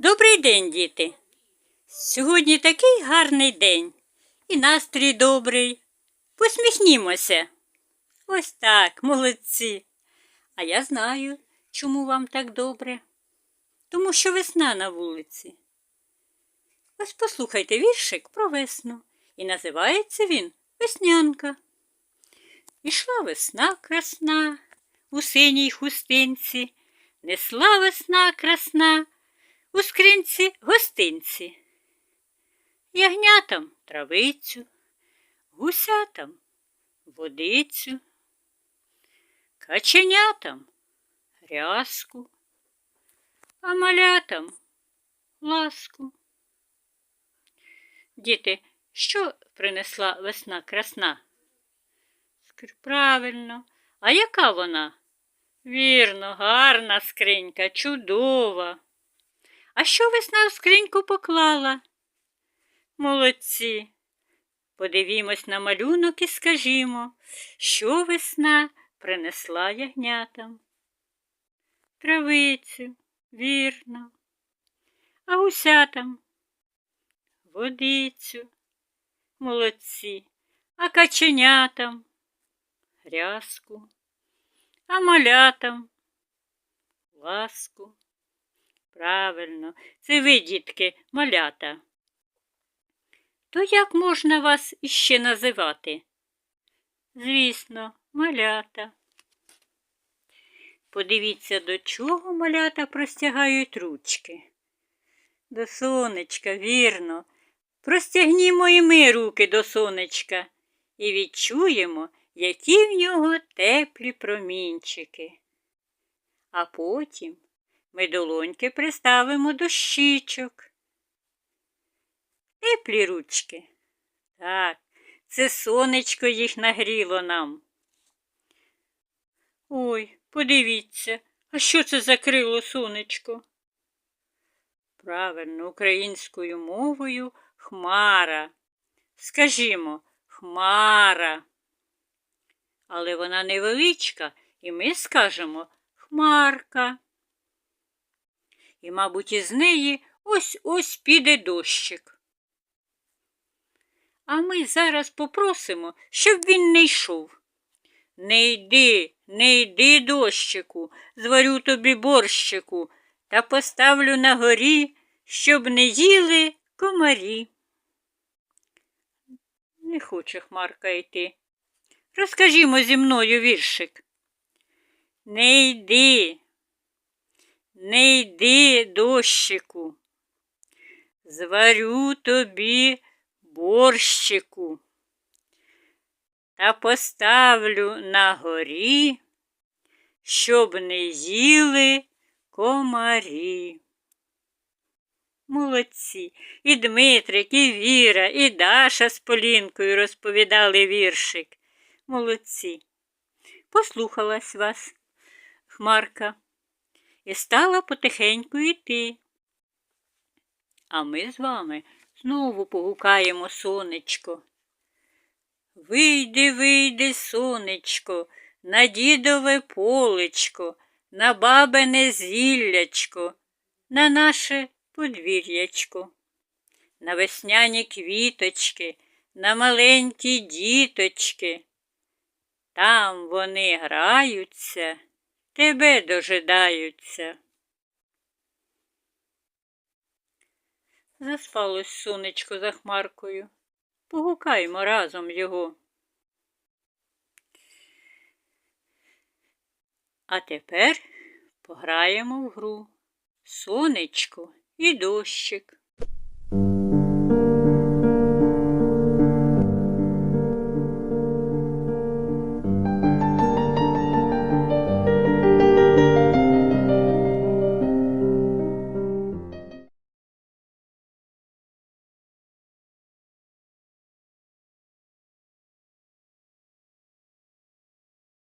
Добрий день, діти. Сьогодні такий гарний день і настрій добрий. Посміхнімося. Ось так, молодці. А я знаю, чому вам так добре. Тому що весна на вулиці. Ось послухайте віршик про весну. І називається він Веснянка. Ішла весна красна у синій хустинці, несла весна красна у скринці гостинці. Ягнятам травицю, гусятам водицю, каченятам рязку, а малятам ласку. Діти, що принесла весна красна? Правильно. А яка вона? Вірно, гарна скринька, чудова. А що весна в скриньку поклала? Молодці. Подивімось на малюнок і скажімо, що весна принесла ягнятам. Травицю, вірно. А гусятам водицю. Молодці. А каченятам грязку, а малятам ласку. Правильно, це ви, дітки, малята. То як можна вас іще називати? Звісно, малята. Подивіться, до чого малята простягають ручки. До сонечка, вірно. Простягнімо і ми руки до сонечка і відчуємо, які в нього теплі промінчики. А потім ми долоньки приставимо до щічок. Теплі ручки. Так, це сонечко їх нагріло нам. Ой, подивіться, а що це за крило сонечко? Правильно, українською мовою хмара. Скажімо, хмара. Але вона невеличка, і ми скажемо хмарка. І, мабуть, із неї ось ось піде дощик. А ми зараз попросимо, щоб він не йшов. Не йди, не йди, дощику, зварю тобі борщику та поставлю на горі, щоб не їли комарі. Не хоче Хмарка йти. Розкажімо зі мною віршик. Не йди, не йди, дощику, зварю тобі борщику та поставлю на горі, щоб не їли комарі. Молодці. І Дмитрик, і Віра, і Даша з Полінкою розповідали віршик. Молодці. Послухалась вас, Хмарка, і стала потихеньку йти. А ми з вами знову погукаємо сонечко. Вийди, вийди, сонечко, на дідове полечко, на бабине зіллячко, на наше подвір'ячко, на весняні квіточки, на маленькі діточки. Там вони граються, тебе дожидаються. Заспалось сонечко за хмаркою. Погукаймо разом його. А тепер пограємо в гру. Сонечко і дощик.